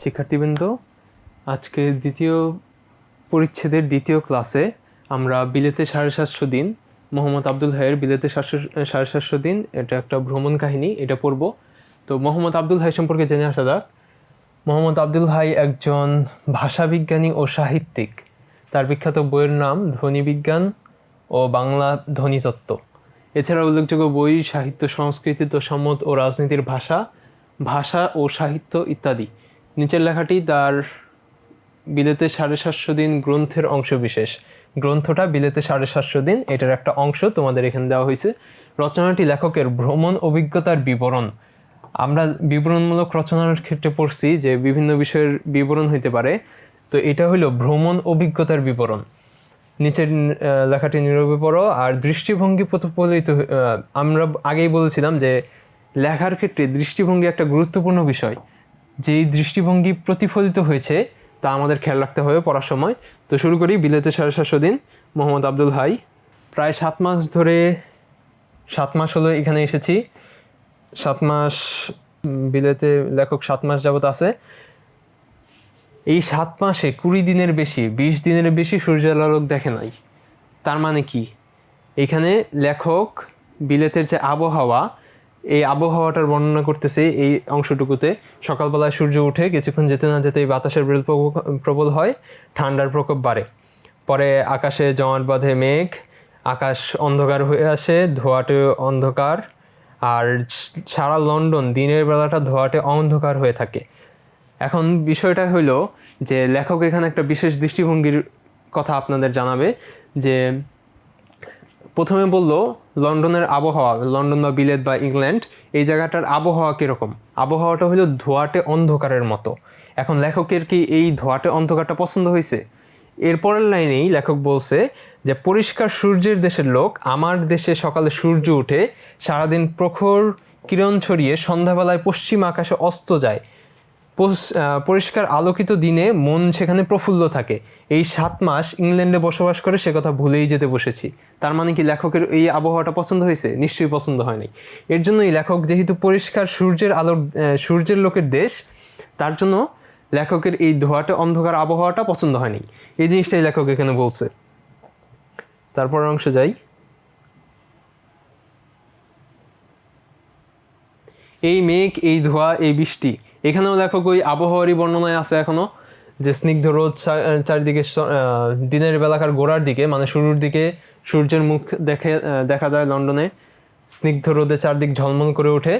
শিক্ষার্থীবৃন্দ, আজকে দ্বিতীয় পরিচ্ছেদের দ্বিতীয় ক্লাসে আমরা বিলেতে সাড়ে সাতশো দিন, মোহাম্মদ আব্দুল হাইয়ের বিলেতে সাতশো, সাড়ে সাতশো দিন, এটা একটা ভ্রমণ কাহিনী, এটা পড়ব। তো মোহাম্মদ আব্দুল হাই সম্পর্কে জেনে আসা যাক। মোহাম্মদ আব্দুল হাই একজন ভাষাবিজ্ঞানী ও সাহিত্যিক। তার বিখ্যাত বইয়ের নাম ধ্বনিবিজ্ঞান ও বাংলা ধ্বনিতত্ত্ব এছাড়া উল্লেখযোগ্য বই, সাহিত্য, সংস্কৃতি সম্মত ও রাজনীতির ভাষা ভাষা ও সাহিত্য ইত্যাদি। নিচের লেখাটি তার বিলেতে সাড়ে সাতশো দিন গ্রন্থের অংশ বিশেষ। গ্রন্থটা বিলেতে সাড়ে সাতশো দিন, এটার একটা অংশ তোমাদের এখানে দেওয়া হয়েছে। রচনাটি লেখকের ভ্রমণ অভিজ্ঞতার বিবরণ। আমরা বিবরণমূলক রচনার ক্ষেত্রে পড়ছি যে বিভিন্ন বিষয়ের বিবরণ হইতে পারে। তো এটা হলো ভ্রমণ অভিজ্ঞতার বিবরণ। নিচের লেখাটি নীরবে পড়ো। আর দৃষ্টিভঙ্গি প্রতিফলিত আমরা আগেই বলেছিলাম যে লেখার ক্ষেত্রে দৃষ্টিভঙ্গি একটা গুরুত্বপূর্ণ বিষয়। যেই দৃষ্টিভঙ্গি প্রতিফলিত হয়েছে, তা আমাদের খেয়াল রাখতে হবে পড়ার সময়। তো শুরু করি, বিলেতে সাড়ে সাতশো দিন, মোহাম্মদ আব্দুল হাই। প্রায় সাত মাস ধরে, সাত মাস হলো এখানে এসেছি। সাত মাস বিলেতে লেখক সাত মাস যাবত আছে। এই সাত মাসে কুড়ি দিনের বেশি, বিশ দিনের বেশি সূর্যের আলোক দেখে নাই। তার মানে কি? এখানে লেখক বিলেতের যে আবহাওয়া এই আবহাওয়াটার বর্ণনা করতেছে এই অংশটুকুতে। সকালবেলায় সূর্য উঠে কিছুক্ষণ যেতে না যেতেই বাতাসের প্রব- প্রবল হয়, ঠান্ডার প্রকোপ বাড়ে। পরে আকাশে জমাট বাঁধে মেঘ, আকাশ অন্ধকার হয়ে আসে, ধোয়াটে অন্ধকার। আর সারা লন্ডন দিনের বেলাটা ধোয়াটে অন্ধকার হয়ে থাকে। এখন বিষয়টা হলো যে লেখক এখানে একটা বিশেষ দৃষ্টিভঙ্গির কথা আপনাদের জানাবে যে প্রথমে বলল, লন্ডনের আবহাওয়া, লন্ডন বা বিলেত বা ইংল্যান্ড, এই জায়গাটার আবহাওয়া কীরকম? আবহাওয়াটা হলো ধোয়াটে অন্ধকারের মতো। এখন লেখকের কি এই ধোয়াটে অন্ধকারটা পছন্দ হয়েছে? এরপরের লাইনেই লেখক বলছে যে, পরিষ্কার সূর্যের দেশের লোক, আমার দেশে সকালে সূর্য উঠে সারাদিন প্রখর কিরণ ছড়িয়ে সন্ধ্যাবেলায় পশ্চিম আকাশে অস্ত যায়। পরিষ্কার আলোকিত দিনে মন সেখানে প্রফুল্ল থাকে। এই সাত মাস ইংল্যান্ডে বসবাস করে সে কথা ভুলেই যেতে বসেছি। তার মানে কি লেখকের এই আবহাওয়াটা পছন্দ হয়েছে? নিশ্চয়ই পছন্দ হয়নি এর জন্য এই লেখক যেহেতু পরিষ্কার সূর্যের আলোর সূর্যের লোকের দেশ, তার জন্য লেখকের এই ধোয়াটে অন্ধকার আবহাওয়াটা পছন্দ হয়নি এই জিনিসটাই লেখক এখানে বলছে। তারপর অংশ যাই। এই মেঘ, এই ধোঁয়া, এই বৃষ্টি এখানেও লেখক ওই আবহাওয়ারই বর্ণনায় আছে এখনও, যে স্নিগ্ধ রোদ চারিদিকে দিনের বেলাকার গোড়ার দিকে মানে শুরুর দিকে সূর্যের মুখ দেখে দেখা যায় লন্ডনে, স্নিগ্ধ রোদে চারদিক ঝলমল করে ওঠে।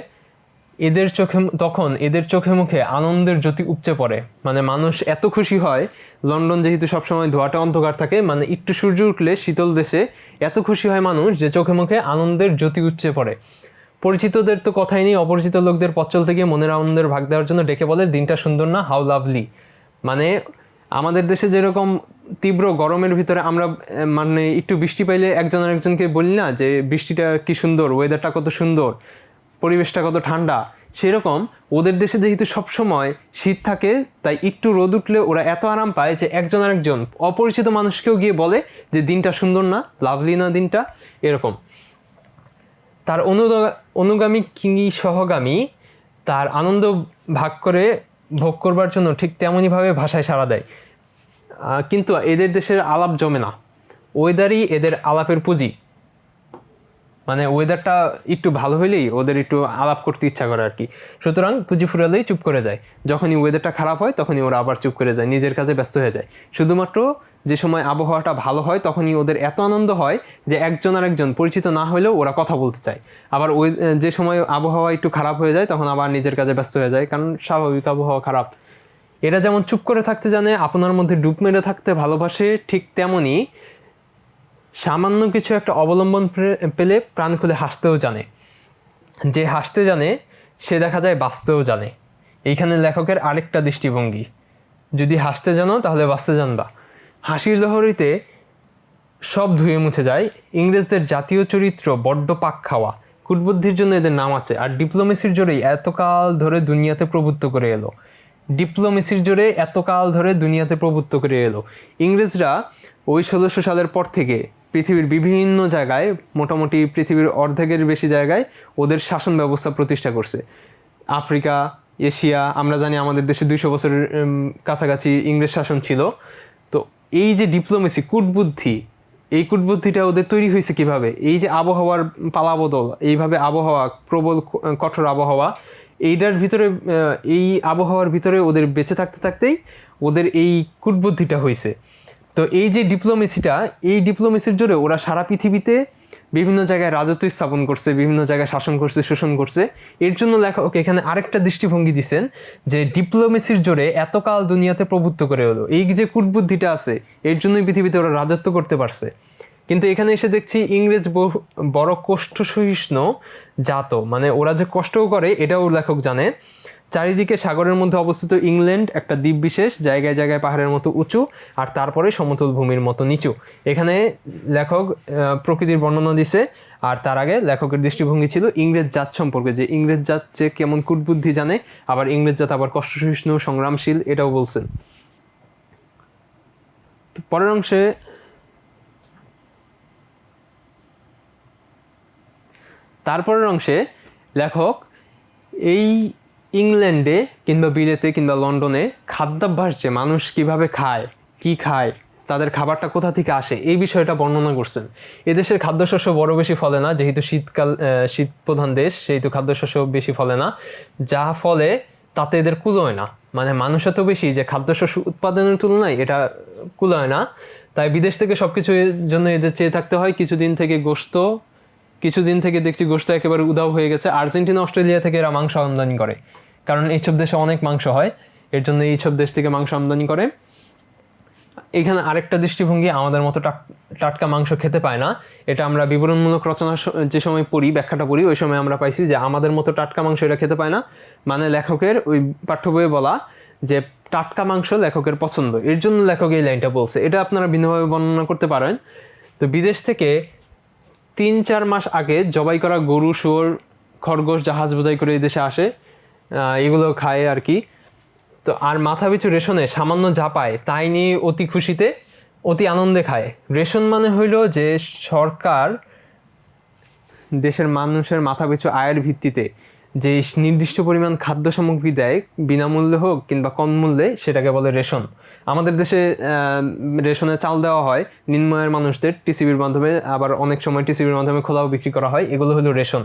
এদের চোখে, তখন এদের চোখে মুখে আনন্দের জ্যোতি উপচে পড়ে। মানে মানুষ এত খুশি হয়, লন্ডন যেহেতু সবসময় ধোয়াটা অন্ধকার থাকে মানে একটু সূর্য উঠলে শীতল দেশে এত খুশি হয় মানুষ যে চোখে মুখে আনন্দের জ্যোতি উপচে পড়ে। পরিচিতদের তো কথাই নেই, অপরিচিত লোকদের পথ থেকে মনের আনন্দের ভাগ দেওয়ার জন্য ডেকে বলে, দিনটা সুন্দর না হাউ লাভলি মানে আমাদের দেশে যেরকম তীব্র গরমের ভিতরে আমরা মানে একটু বৃষ্টি পাইলে একজন আরেকজনকে বলি না যে, বৃষ্টিটা কি সুন্দর ওয়েদারটা কত সুন্দর, পরিবেশটা কত ঠান্ডা? সেরকম ওদের দেশে যেহেতু সবসময় শীত থাকে, তাই একটু রোদ উঠলে ওরা এত আরাম পায় যে একজন আরেকজন অপরিচিত মানুষকেও গিয়ে বলে যে, দিনটা সুন্দর না লাভলি না দিনটা, এরকম। তার অনুগামী কিঙ্গি সহগামী তার আনন্দ ভাগ করে ভোগ করবার জন্য ঠিক তেমনইভাবে ভাষায় সাড়া দেয়। কিন্তু এদের দেশের আলাপ জমে না। ওয়েদারই এদের আলাপের পুঁজি। মানে ওয়েদারটা একটু ভালো হইলেই ওদের একটু আলাপ করতে ইচ্ছা করে আর কি। সুতরাং পুঁজি ফুরালেই চুপ করে যায়। যখনই ওয়েদারটা খারাপ হয়, তখনই ওরা আবার চুপ করে যায়, নিজের কাজে ব্যস্ত হয়ে যায়। শুধুমাত্র যে সময় আবহাওয়াটা ভালো হয়, তখনই ওদের এত আনন্দ হয় যে একজন আর একজন পরিচিত না হলেও ওরা কথা বলতে চায়। আবার ওই যে সময় আবহাওয়া একটু খারাপ হয়ে যায়, তখন আবার নিজের কাজে ব্যস্ত হয়ে যায়, কারণ স্বাভাবিক আবহাওয়া খারাপ। এরা যেমন চুপ করে থাকতে জানে, আপনার মধ্যে ডুব মেরে থাকতে ভালোবাসে, ঠিক তেমনই সামান্য কিছু একটা অবলম্বন পেলে প্রাণ খুলে হাসতেও জানে। যে হাসতে জানে, সে দেখা যায় বাঁচতেও জানে। এইখানে লেখকের আরেকটা দৃষ্টিভঙ্গি। যদি হাসতে জানো, তাহলে বাঁচতে জানবা। হাসির লহরীতে সব ধুয়ে মুছে যায়। ইংরেজদের জাতীয় চরিত্র বড্ড পাক খাওয়া। কুটবুদ্ধির জন্য এদের নাম আছে। আর ডিপ্লোমেসির জোরেই এতকাল ধরে দুনিয়াতে প্রভুত্ব করে এলো। ডিপ্লোমেসির জোরে এতকাল ধরে দুনিয়াতে প্রভুত্ব করে এলো। ইংরেজরা ওই ষোলোশো সালের পর থেকে পৃথিবীর বিভিন্ন জায়গায়, মোটামুটি পৃথিবীর অর্ধেকের বেশি জায়গায় ওদের শাসন ব্যবস্থা প্রতিষ্ঠা করছে। আফ্রিকা, এশিয়া, আমরা জানি আমাদের দেশে দুইশো বছরের কাছাকাছি ইংরেজ শাসন ছিল। তো এই যে ডিপ্লোমেসি কূটবুদ্ধি, এই কূটবুদ্ধিটা ওদের তৈরি হয়েছে কীভাবে? এই যে আবহাওয়ার পালাবদল, এইভাবে আবহাওয়া, প্রবল কঠোর আবহাওয়া, এইটার ভিতরে এই আবহাওয়ার ভিতরে ওদের বেঁচে থাকতে থাকতেই ওদের এই কূটবুদ্ধিটা হয়েছে। তো এই যে ডিপ্লোমেসিটা এই ডিপ্লোমেসির জোরে ওরা সারা পৃথিবীতে বিভিন্ন জায়গায় রাজত্ব স্থাপন করছে, বিভিন্ন জায়গায় শাসন করছে, শোষণ করছে। এর জন্য লেখক এখানে আরেকটা দৃষ্টিভঙ্গি দিছেন যে ডিপ্লোমেসির জোরে এতকাল দুনিয়াতে প্রভুত্ব করে হলো এই যে কূটবুদ্ধিটা আছে, এর জন্যই পৃথিবীতে ওরা রাজত্ব করতে পারছে। কিন্তু এখানে এসে দেখছি ইংরেজ বড় কষ্ট সহিষ্ণু জাত মানে ওরা যে কষ্টও করে, এটাও লেখক জানে চারিদিকে সাগরের মধ্যে অবস্থিত ইংল্যান্ড একটা দ্বীপ বিশেষ জায়গায় জায়গায় পাহাড়ের মতো উঁচু, আর তারপরে সমতল ভূমির মতো নিচু। এখানে লেখক প্রকৃতির বর্ণনা দিছে, আর তার আগে লেখকের দৃষ্টিভঙ্গি ছিল ইংরেজ জাত সম্পর্কে, যে ইংরেজ জাত যে কেমন কূটবুদ্ধি জানে, আবার ইংরেজ জাত আবার কষ্টসহিষ্ণু, সংগ্রামশীল, এটাও বলছেন। পরের অংশে তারপরের অংশে লেখক, এই ইংল্যান্ডে কিংবা বিলেতে কিংবা লন্ডনে খাদ্যাভ্যাস যে মানুষ কীভাবে খায়, কি খায়, তাদের খাবারটা কোথা থেকে আসে, এই বিষয়টা বর্ণনা করছেন। এদেশের খাদ্যশস্য বড় বেশি ফলে না, যেহেতু শীতকাল শীত প্রধান দেশ, সেহেতু খাদ্যশস্য বেশি ফলে না, যা ফলে তাতে এদের কুলোয় না। মানে মানুষ এত বেশি যে খাদ্যশস্য উৎপাদনের তুলনায় এটা কুলোয় না। তাই বিদেশ থেকে সব কিছুর জন্য এদের চেয়ে থাকতে হয়, কিছুদিন থেকে গোস্ত কিছুদিন থেকে দেখছি গোস্ত একেবারে উধাও হয়ে গেছে। আর্জেন্টিনা, অস্ট্রেলিয়া থেকে এরা মাংস আমদানি করে। কারণ এইসব দেশে অনেক মাংস হয়। এর জন্য এইসব দেশ থেকে মাংস আমদানি করে। এখানে আরেকটা দৃষ্টিভঙ্গি আমাদের মতো টাক- টাটকা মাংস খেতে পায় না। এটা আমরা বিবরণমূলক রচনা যে সময় পড়ি, ব্যাখ্যাটা পড়ি, ওই সময় আমরা পাইছি যে আমাদের মতো টাটকা মাংস এটা খেতে পায় না। মানে লেখকের ওই পাঠ্য বইয়ে বলা যে টাটকা মাংস লেখকের পছন্দ। এর জন্য লেখক এই লাইনটা বলছে। এটা আপনারা ভিন্নভাবে বর্ণনা করতে পারেন। তো বিদেশ থেকে তিন চার মাস আগে জবাই করা গরু, শুয়োর, খরগোশ, জাহাজ বোঝাই করে এই দেশে আসে। এগুলো খায় আর কি। তো আর মাথা পিছু রেশনে সামান্য যা পায়, তাই নিয়ে অতি খুশিতে, অতি আনন্দে খায়। রেশন মানে হইল যে সরকার দেশের মানুষের মাথা পিছু আয়ের ভিত্তিতে যে নির্দিষ্ট পরিমাণ খাদ্য সামগ্রী দেয়, বিনামূল্যে হোক কিংবা কম মূল্যে, সেটাকে বলে রেশন। আমাদের দেশে রেশনে চাল দেওয়া হয়, নিম্নয়ের মানুষদের টিসিবির মাধ্যমে, আবার অনেক সময় টিসিবির মাধ্যমে খোলাও বিক্রি করা হয়, এগুলো হলো রেশন।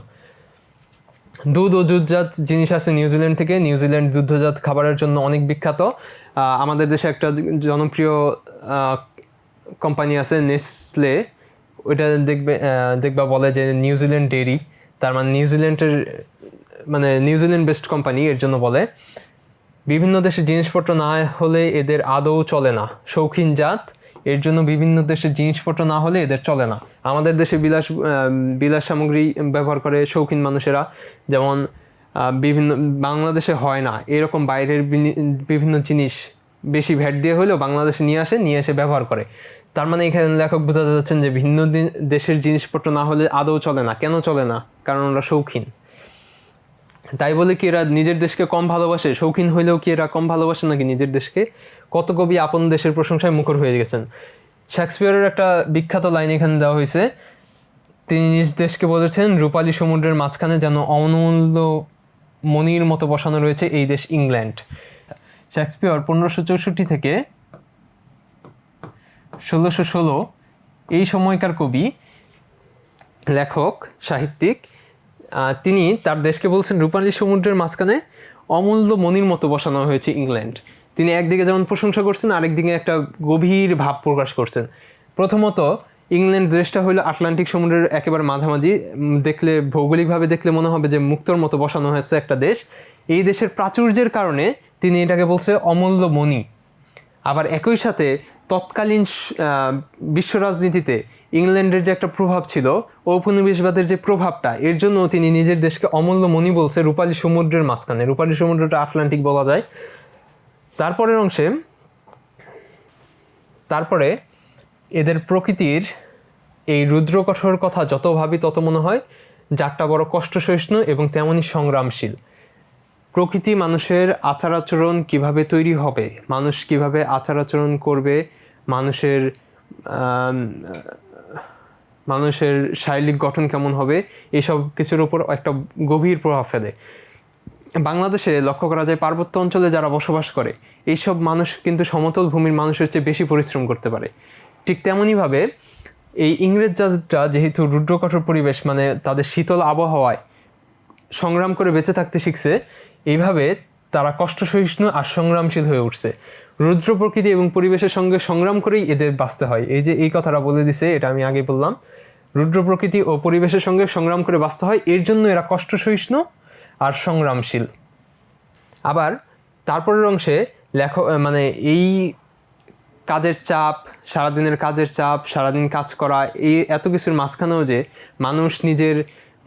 দুধ ও দুধজাত জিনিস আছে নিউজিল্যান্ড থেকে। নিউজিল্যান্ড দুগ্ধজাত খাবারের জন্য অনেক বিখ্যাত। আমাদের দেশে একটা জনপ্রিয় কোম্পানি আছে নেসলে। ওইটা দেখবে দেখবা বলে যে নিউজিল্যান্ড ডেয়ারি তার মানে নিউজিল্যান্ডের মানে নিউজিল্যান্ড বেস্ট কোম্পানি এর জন্য বলে, বিভিন্ন দেশের জিনিসপত্র না হলে এদের আদৌ চলে না। শৌখিন জাত, এর জন্য বিভিন্ন দেশের জিনিসপত্র না হলে এদের চলে না। আমাদের দেশে বিলাস বিলাস সামগ্রী ব্যবহার করে শৌখিন মানুষেরা, যেমন বিভিন্ন, বাংলাদেশে হয় না। এরকম বাইরের বিভিন্ন জিনিস বেশি ভ্যাট দিয়ে হলেও বাংলাদেশে নিয়ে আসে, নিয়ে এসে ব্যবহার করে। তার মানে এখানে লেখক বোঝাতে যাচ্ছেন যে ভিন্ন দেশের জিনিসপত্র না হলে আদৌ চলে না। কেন চলে না? কারণ ওরা শৌখিন। তাই বলে কি এরা নিজের দেশকে কম ভালোবাসে? শৌখিন হইলেও কি এরা কম ভালোবাসে নাকি নিজের দেশকে? কত কবি আপন দেশের প্রশংসায় মুখর হয়ে গেছেন। শেক্সপিয়ারের একটা বিখ্যাত লাইন এখানে দেওয়া হয়েছে। তিনি নিজ দেশকে বলেছেন, রূপালী সমুদ্রের মাঝখানে যেন অনমূল্য মনির মতো বসানো রয়েছে এই দেশ ইংল্যান্ড। শেক্সপিয়ার পনেরোশো চৌষট্টি থেকে ষোলোশো ষোলো এই সময়কার কবি, লেখক, সাহিত্যিক তিনি তার দেশকে বলছেন রূপালী সমুদ্রের মাঝখানে অমূল্য মনির মতো বসানো হয়েছে ইংল্যান্ড। তিনি একদিকে যেমন প্রশংসা করছেন, আরেকদিকে একটা গভীর ভাব প্রকাশ করছেন। প্রথমত, ইংল্যান্ড দেশটা হলো আটলান্টিক সমুদ্রের একেবারে মাঝামাঝি। দেখলে, ভৌগোলিকভাবে দেখলে মনে হবে যে মুক্তর মতো বসানো হয়েছে একটা দেশ। এই দেশের প্রাচুর্যের কারণে তিনি এটাকে বলছে অমূল্য মণি আবার একই সাথে তৎকালীন বিশ্ব রাজনীতিতে ইংল্যান্ডের যে একটা প্রভাব ছিল, ঔপনিবেশবাদের যে প্রভাবটা, এর জন্য তিনি নিজের দেশকে অমূল্য মণি বলছে রূপালী সমুদ্রের মাঝখানে। রূপালী সমুদ্রটা আটলান্টিক বলা যায়। তারপরের অংশে, তারপরে এদের প্রকৃতির এই রুদ্রকঠোর কথা যত ভাবি তত মনে হয়, যারটা বড় কষ্ট সহিষ্ণু এবং তেমনই সংগ্রামশীল। প্রকৃতি মানুষের আচার আচরণ কীভাবে তৈরি হবে, মানুষ কীভাবে আচার আচরণ করবে মানুষের মানুষের শারীরিক গঠন কেমন হবে, এসব কিছুর উপর একটা গভীর প্রভাব ফেলে। বাংলাদেশে লক্ষ্য করা যায় পার্বত্য অঞ্চলে যারা বসবাস করে এইসব মানুষ কিন্তু সমতল ভূমির মানুষের চেয়ে বেশি পরিশ্রম করতে পারে। ঠিক তেমনইভাবে এই ইংরেজ জাতটা যেহেতু রুদ্রকঠোর পরিবেশ মানে তাদের শীতল আবহাওয়ায় সংগ্রাম করে বেঁচে থাকতে শিখছে, এইভাবে তারা কষ্ট সহিষ্ণু আর সংগ্রামশীল হয়ে উঠছে। রুদ্র প্রকৃতি এবং পরিবেশের সঙ্গে সংগ্রাম করেই এদের বাঁচতে হয়। এই যে এই কথাটা বলে দিছে, এটা আমি আগে বললাম। রুদ্র প্রকৃতি ও পরিবেশের সঙ্গে সংগ্রাম করে বাঁচতে হয়, এর জন্য এরা কষ্ট সহিষ্ণু আর সংগ্রামশীল। আবার তারপরের অংশে লেখ মানে এই কাজের চাপ, সারাদিনের কাজের চাপ, সারাদিন কাজ করা, এই এত কিছুর মাঝখানেও যে মানুষ নিজের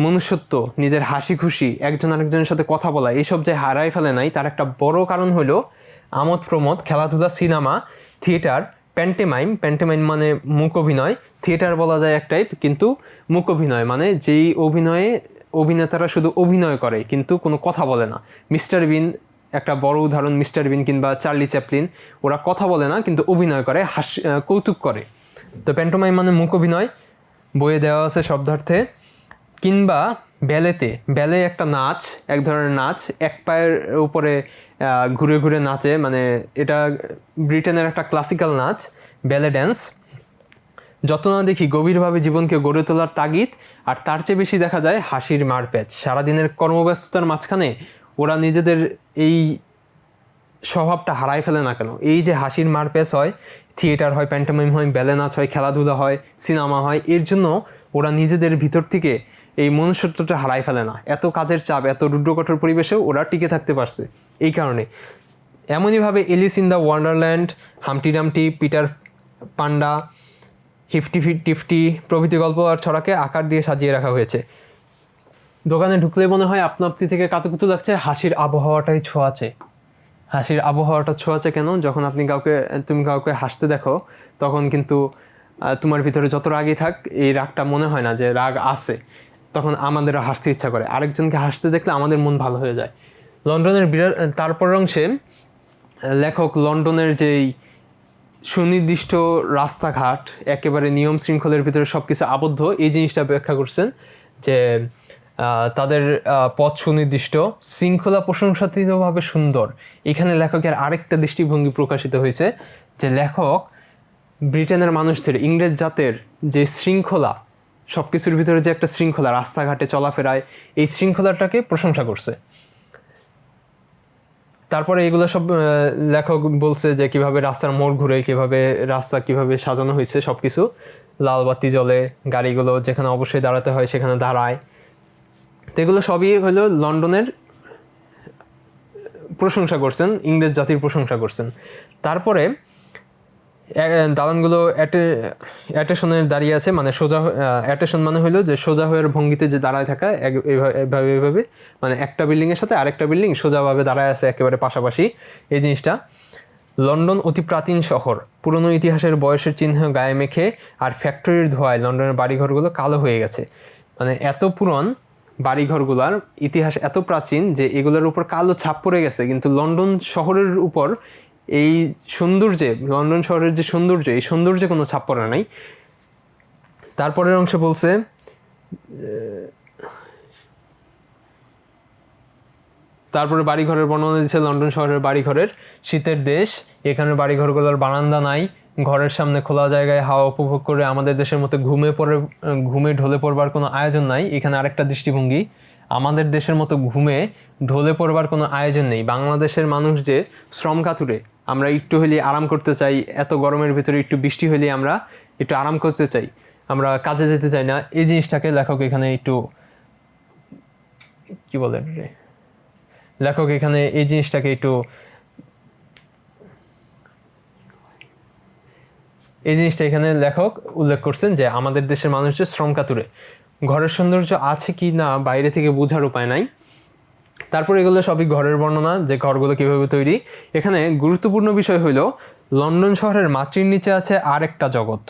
মনুষ্যত্ব, নিজের হাসি খুশি, একজন আরেকজনের সাথে কথা বলা এইসব যে হারাই ফেলে নাই, তার একটা বড় কারণ হলো আমোদ প্রমোদ, খেলাধুলা, সিনেমা, থিয়েটার প্যান্টেমাইম প্যান্টেমাইম মানে মুখ অভিনয়, থিয়েটার বলা যায় এক টাইপ কিন্তু মুখ অভিনয় মানে যেই অভিনয়ে অভিনেতারা শুধু অভিনয় করে, কিন্তু কোনো কথা বলে না। মিস্টার বিন, একটা বড় উদাহরণ, মিস্টার বিন কিংবা চার্লি চ্যাপলিন, ওরা কথা বলে না, কিন্তু অভিনয় করে, হাস, কৌতুক করে। তো প্যান্টোমাইম মানে মুখ অভিনয়, বইয়ে দেওয়া আছে শব্দার্থে। কিংবা ব্যালেতে ব্যালে একটা নাচ, এক ধরনের নাচ, এক পায়ের উপরে ঘুরে ঘুরে নাচে মানে এটা ব্রিটেনের একটা ক্লাসিক্যাল নাচ ব্যালে ড্যান্স। যত না দেখি গভীরভাবে জীবনকে গড়ে তোলার তাগিদ, আর তার চেয়ে বেশি দেখা যায় হাসির মারপ্যাচ। সারাদিনের কর্মব্যস্ততার মাঝখানে ওরা নিজেদের এই স্বভাবটা হারাই ফেলে না কেন? এই যে হাসির মারপ্যাচ হয়, থিয়েটার হয়, প্যান্টামাইম হয় ব্যালে নাচ হয়, খেলাধুলা হয়, সিনেমা হয়, এর জন্য ওরা নিজেদের ভিতর থেকে এই মনুষ্যত্বটা হারাই ফেলে না। এত কাজের চাপ, এত রুদ্রকঠোর পরিবেশেও ওরা টিকে থাকতে পারছে এই কারণে। এমনইভাবে Alice in the Wonderland Humpty Dumpty Peter panda হিফটি ফিট টিফটি প্রভৃতি গল্প আর ছড়াকে আকার দিয়ে সাজিয়ে রাখা হয়েছে। দোকানে ঢুকলে মনে হয় আপনা আপনি থেকে কাতুকুতু লাগছে, হাসির আবহাওয়াটাই ছোঁয়াচে। হাসির আবহাওয়াটা ছোঁয়াচে কেন? যখন আপনি কাউকে, তুমি কাউকে হাসতে দেখো, তখন কিন্তু তোমার ভিতরে যত রাগই থাক, এই রাগটা মনে হয় না যে রাগ আছে। তখন আমাদেরও হাসতে ইচ্ছা করে। আরেকজনকে হাসতে দেখলে আমাদের মন ভালো হয়ে যায়। লন্ডনের বিরাট তারপর অংশে, লেখক লন্ডনের যেই সুনির্দিষ্ট রাস্তাঘাট, একেবারে নিয়ম শৃঙ্খলের ভিতরে সব কিছু আবদ্ধ, এই জিনিসটা ব্যাখ্যা করছেন যে তাদের পথ সুনির্দিষ্ট, শৃঙ্খলা প্রশংসাতীতভাবে সুন্দর। এখানে লেখকের আরেকটা দৃষ্টিভঙ্গি প্রকাশিত হয়েছে যে লেখক ব্রিটেনের মানুষদের, ইংরেজ জাতের যে শৃঙ্খলা সব কিছুর ভিতরে যে একটা শৃঙ্খলা, রাস্তাঘাটে চলাফেরায়, এই শৃঙ্খলাটাকে প্রশংসা করছে। তারপরে এগুলো সব লেখক বলছে যে কীভাবে রাস্তার মোড় ঘুরে, কীভাবে রাস্তা কীভাবে সাজানো হয়েছে সব কিছু লাল বাতি জ্বলে, গাড়িগুলো যেখানে অবশ্যই দাঁড়াতে হয় সেখানে দাঁড়ায়। তো এগুলো সবই হলো লন্ডনের প্রশংসা করছেন, ইংরেজ জাতির প্রশংসা করছেন। তারপরে দালানগুলো অ্যাটেশনের দাঁড়িয়ে আছে মানে সোজা অ্যাটেশন মানে হলো যে সোজা হয়ে ভঙ্গিতে যে দাঁড়ায় থাকা এইভাবে এইভাবে মানে একটা বিল্ডিংয়ের সাথে আরেকটা বিল্ডিং সোজাভাবে দাঁড়ায় আছে একেবারে পাশাপাশি এই জিনিসটা। লন্ডন অতি প্রাচীন শহর, পুরনো ইতিহাসের বয়সের চিহ্ন গায়ে মেখে আর ফ্যাক্টরির ধোয়ায় লন্ডনের বাড়িঘরগুলো কালো হয়ে গেছে। মানে এত পুরন বাড়িঘরগুলার ইতিহাস এত প্রাচীন যে এগুলোর উপর কালো ছাপ পড়ে গেছে, কিন্তু লন্ডন শহরের উপর এই সৌন্দর্যে, লন্ডন শহরের যে সৌন্দর্য, এই সৌন্দর্যে কোনো ছাপ পড়ে নাই। তারপরের অংশ বলছে তারপরে বাড়িঘরের বর্ণনা দিচ্ছে লন্ডন শহরের বাড়িঘরের শীতের দেশ। এখানে বাড়িঘরগুলোর বারান্দা নাই, ঘরের সামনে খোলা জায়গায় হাওয়া উপভোগ করে আমাদের দেশের মতো ঘুমে পড়ে, ঘুমে ঢলে পড়বার কোনো আয়োজন নাই। এখানে আরেকটা দৃষ্টিভঙ্গি। আমাদের দেশের মতো ঘুমে ঢলে পড়বার কোনো আয়োজন নেই। বাংলাদেশের মানুষ যে শ্রম কাতুরে, আমরা একটু হলে আরাম করতে চাই, এত গরমের ভিতরে একটু বৃষ্টি হলে আমরা একটু আরাম করতে চাই। আমরা কাজে যেতে চাই না। এই জিনিসটাকে লেখক এখানে একটু, কি বলে লেখক এখানে এই জিনিসটাকে একটু, এই জিনিসটা এখানে লেখক উল্লেখ করছেন যে, আমাদের দেশের মানুষ যে শ্রম কাতুরে ঘরের সৌন্দর্য আছে কি না বাইরে থেকে বোঝার উপায় নাই। তারপর এগুলো সবই ঘরের বর্ণনা, যে ঘরগুলো কীভাবে তৈরি। এখানে গুরুত্বপূর্ণ বিষয় হইল, লন্ডন শহরের মাটির নিচে আছে আরেকটা জগৎ।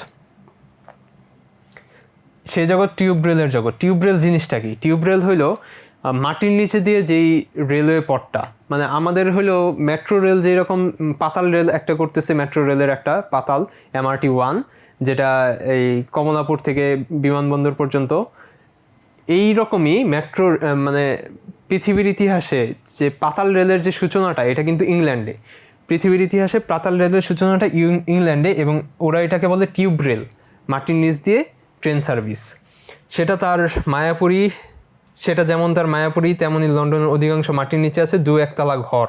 সে জগৎ টিউবরেলের জগৎ। টিউবরেল জিনিসটা কি? টিউবরেল হইল মাটির নিচে দিয়ে যেই রেলওয়ে পথটা মানে আমাদের হইল মেট্রো রেল যেই রকম পাতাল রেল একটা করতেছে, মেট্রো রেলের একটা পাতাল, এমআরটি ওয়ান। যেটা এই কমলাপুর থেকে বিমানবন্দর পর্যন্ত এই রকমই মেট্রো মানে পৃথিবীর ইতিহাসে যে পাতাল রেলের যে সূচনাটা, এটা কিন্তু ইংল্যান্ডে। পৃথিবীর ইতিহাসে পাতাল রেলের সূচনাটা ইংল্যান্ডে এবং ওরা এটাকে বলে টিউব রেল, মাটির নিচ দিয়ে ট্রেন সার্ভিস। সেটা তার মায়াপুরী, সেটা যেমন তার মায়াপুরী তেমনই লন্ডনের অধিকাংশ মাটির নিচে আছে দু একতলা ঘর।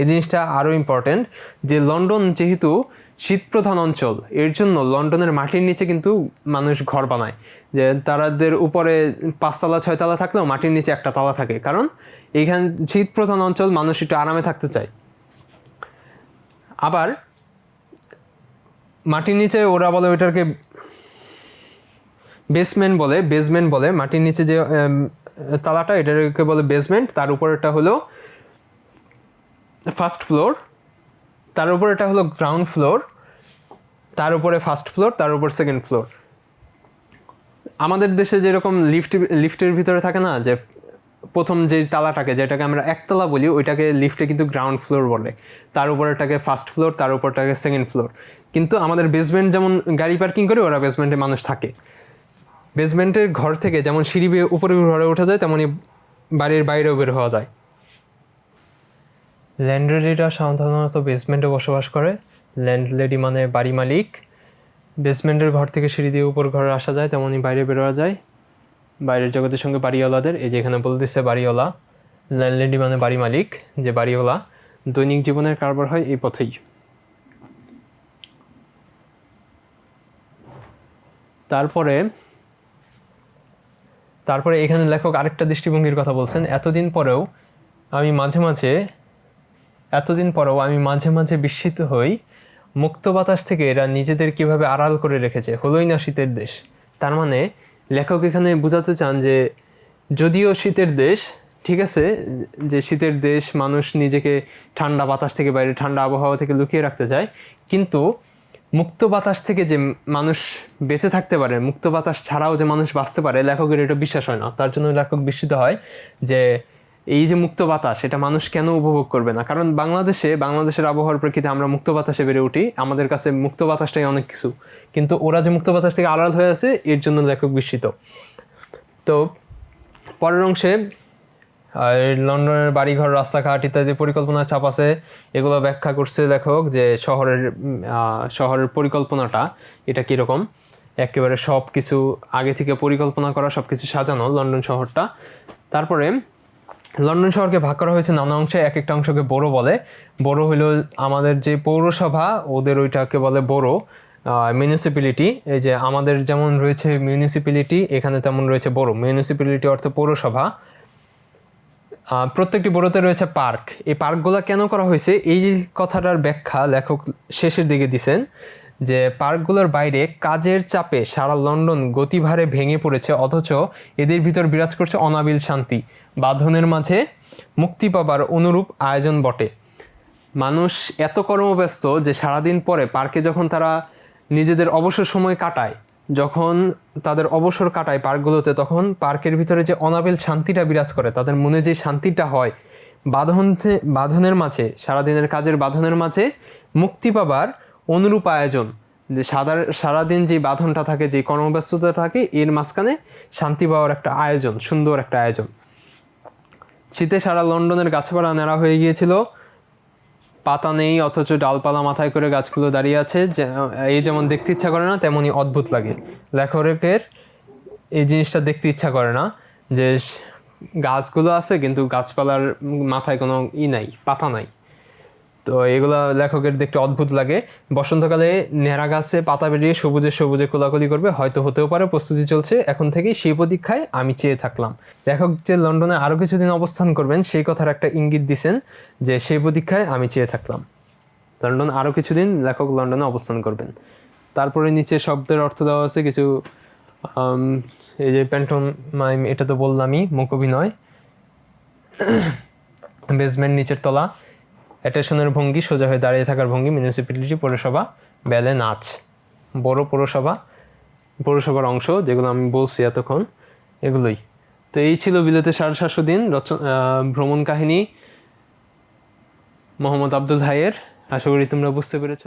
এই জিনিসটা আরও ইম্পর্ট্যান্ট যে লন্ডন যেহেতু শীতপ্রধান অঞ্চল। এর জন্য লন্ডনের মাটির নিচে কিন্তু মানুষ ঘর বানায়। যে তারাদের উপরে পাঁচতলা, ছয়তলা থাকলেও মাটির নিচে একটা তালা থাকে। কারণ এইখান শীতপ্রধান অঞ্চল মানুষ একটু আরামে থাকতে চায়। আবার মাটির নিচে ওরা বলে ওইটাকে বেসমেন্ট বলে বেসমেন্ট বলে। মাটির নিচে যে তালাটা, এটাকে বলে বেসমেন্ট তার উপরেরটা হলো ফার্স্ট ফ্লোর তার উপর এটা হলো গ্রাউন্ড ফ্লোর তার উপরে ফার্স্ট ফ্লোর তার উপর সেকেন্ড ফ্লোর আমাদের দেশে যেরকম লিফট লিফটের ভিতরে থাকে না, যে প্রথম যে তালাটাকে, যেটাকে আমরা একতলা বলি, ওইটাকে লিফটে কিন্তু গ্রাউন্ড ফ্লোর বলে। তার উপরটাকে ফার্স্ট ফ্লোর তার উপরটাকে সেকেন্ড ফ্লোর কিন্তু আমাদের বেসমেন্ট যেমন গাড়ি পার্কিং করে, ওরা বেসমেন্টে মানুষ থাকে। বেসমেন্টের ঘর থেকে যেমন সিঁড়ি উপরে ঘরে ওঠা যায় তেমনই বাড়ির বাইরেও বের হওয়া যায়। ল্যান্ডলেডিরা সাধারণত বেসমেন্টে বসবাস করে। ল্যান্ডলেডি মানে বাড়ি মালিক। বেসমেন্টের ঘর থেকে সিঁড়ি দিয়ে উপর ঘরে আসা যায় তেমনই বাইরে বেরোয়া যায়। বাইরের জগতের সঙ্গে বাড়িওয়ালাদের, এই যে এখানে বলতেছে বাড়িওয়ালা। ল্যান্ডলেডি মানে বাড়ি মালিক, যে বাড়িওয়ালা। দৈনিক জীবনের কারবার হয় এই পথেই। তারপরে তারপরে এখানে লেখক আরেকটা দৃষ্টিভঙ্গির কথা বলছেন। এতদিন পরেও আমি মাঝে মাঝে এতদিন পরেও আমি মাঝে মাঝে বিস্মিত হই। মুক্ত বাতাস থেকে এরা নিজেদের কীভাবে আড়াল করে রেখেছে, হলোই না শীতের দেশ। তার মানে লেখক এখানে বোঝাতে চান যে, যদিও শীতের দেশ, ঠিক আছে, যে শীতের দেশ মানুষ নিজেকে ঠান্ডা বাতাস থেকে বাইরে, ঠান্ডা আবহাওয়া থেকে লুকিয়ে রাখতে চায়, কিন্তু মুক্ত বাতাস থেকে যে মানুষ বেঁচে থাকতে পারে, মুক্ত বাতাস ছাড়াও যে মানুষ বাঁচতে পারে, লেখকের এটা বিশ্বাস হয় না। তার জন্য লেখক বিস্মিত হয় যে এই যে মুক্ত বাতাস এটা মানুষ কেন উপভোগ করবে না? কারণ বাংলাদেশে, বাংলাদেশের আবহাওয়ার প্রেক্ষিতে আমরা মুক্ত বাতাসে বেড়ে উঠি। আমাদের কাছে মুক্ত বাতাসটাই অনেক কিছু। কিন্তু ওরা যে মুক্ত বাতাস থেকে আলাদা হয়ে আছে, এর জন্য লেখক বিস্মিত। তো, পরের অংশে লন্ডনের বাড়িঘর, রাস্তাঘাট ইত্যাদি পরিকল্পনা চাপ আছে। এগুলো ব্যাখ্যা করছে লেখক যে শহরের শহরের পরিকল্পনাটা, এটা কীরকম? একেবারে সব কিছু আগে থেকে পরিকল্পনা করা সব কিছু সাজানো লন্ডন শহরটা। তারপরে লন্ডন শহরকে ভাগ করা হয়েছে নানা অংশে, এক একটা অংশকে বড় বলে। বড় হলো আমাদের যে পৌরসভা, ওদের ওইটাকে বলে বড় মিউনিসিপ্যালিটি এই যে আমাদের যেমন রয়েছে মিউনিসিপ্যালিটি এখানে তেমন রয়েছে বড়। মিউনিসিপ্যালিটি অর্থ পৌরসভা। প্রত্যেকটি বড়তে রয়েছে পার্ক। এই পার্কগুলো কেন করা হয়েছে? এই কথাটার ব্যাখ্যা লেখক শেষের দিকে দিছেন। যে পার্কগুলোর বাইরে কাজের চাপে সারা লন্ডন গতিভারে ভেঙে পড়েছে, অথচ এদের ভিতর বিরাজ করছে অনাবিল শান্তি। বাঁধনের মাঝে মুক্তি পাবার অনুরূপ আয়োজন বটে। মানুষ এত কর্মব্যস্ত যে সারাদিন পরে পার্কে যখন তারা নিজেদের অবসর সময় কাটায়, যখন তাদের অবসর কাটায় পার্কগুলোতে, তখন পার্কের ভিতরে যে অনাবিল শান্তিটা বিরাজ করে, তাদের মনে যে শান্তিটা হয় বাঁধন বাঁধনের মাঝে, সারাদিনের কাজের বাঁধনের মাঝে মুক্তি পাবার অনুরূপ আয়োজন, যে সাদার সারাদিন যে বাঁধনটা থাকে, যে কর্মব্যস্ততা থাকে, এর মাঝখানে শান্তি পাওয়ার একটা আয়োজন, সুন্দর একটা আয়োজন। শীতে সারা লন্ডনের গাছপালা নেড়া হয়ে গিয়েছিল। পাতা নেই, অথচ ডালপালা মাথায় করে গাছগুলো দাঁড়িয়ে আছে। এই যেমন দেখতে ইচ্ছা করে না তেমনই অদ্ভুত লাগে। লেখকের এই জিনিসটা দেখতে ইচ্ছা করে না, যে গাছগুলো আছে, কিন্তু গাছপালার মাথায় কোনো ই নাই, পাতা নাই। তো এগুলো লেখকের দেখতে অদ্ভুত লাগে। বসন্তকালে নেড়া গাছে পাতা বেরিয়ে সবুজে সবুজে কোলাকুলি করবে, হয়তো হতেও পারে প্রস্তুতি চলছে। এখন থেকেই সেই প্রতীক্ষায় আমি চেয়ে থাকলাম। লেখক যে লন্ডনে আরও কিছুদিন অবস্থান করবেন, সেই কথার একটা ইঙ্গিত দিছেন যে সেই প্রতীক্ষায় আমি চেয়ে থাকলাম। লন্ডন আরও কিছুদিন লেখক লন্ডনে অবস্থান করবেন। তারপরে নিচে শব্দের অর্থ দেওয়া আছে কিছু এই যে প্যান্টম মাইম এটা তো বললামই, মুখ অভিনয়। বেসমেন্ট নিচের তলা। অ্যাটেশনের ভঙ্গি সোজা হয়ে দাঁড়িয়ে থাকার ভঙ্গি মিউনিসিপ্যালিটি পৌরসভা বেলে নাচ। বড় পৌরসভা পৌরসভার অংশ যেগুলো আমি বলছি এতক্ষণ এগুলোই। তো এই ছিল বিলেতে সাড়ে সাতশো দিন রচ আহ, ভ্রমণ কাহিনী মোহাম্মদ আব্দুল হাইয়ের। আশা করি তোমরা বুঝতে পেরেছ।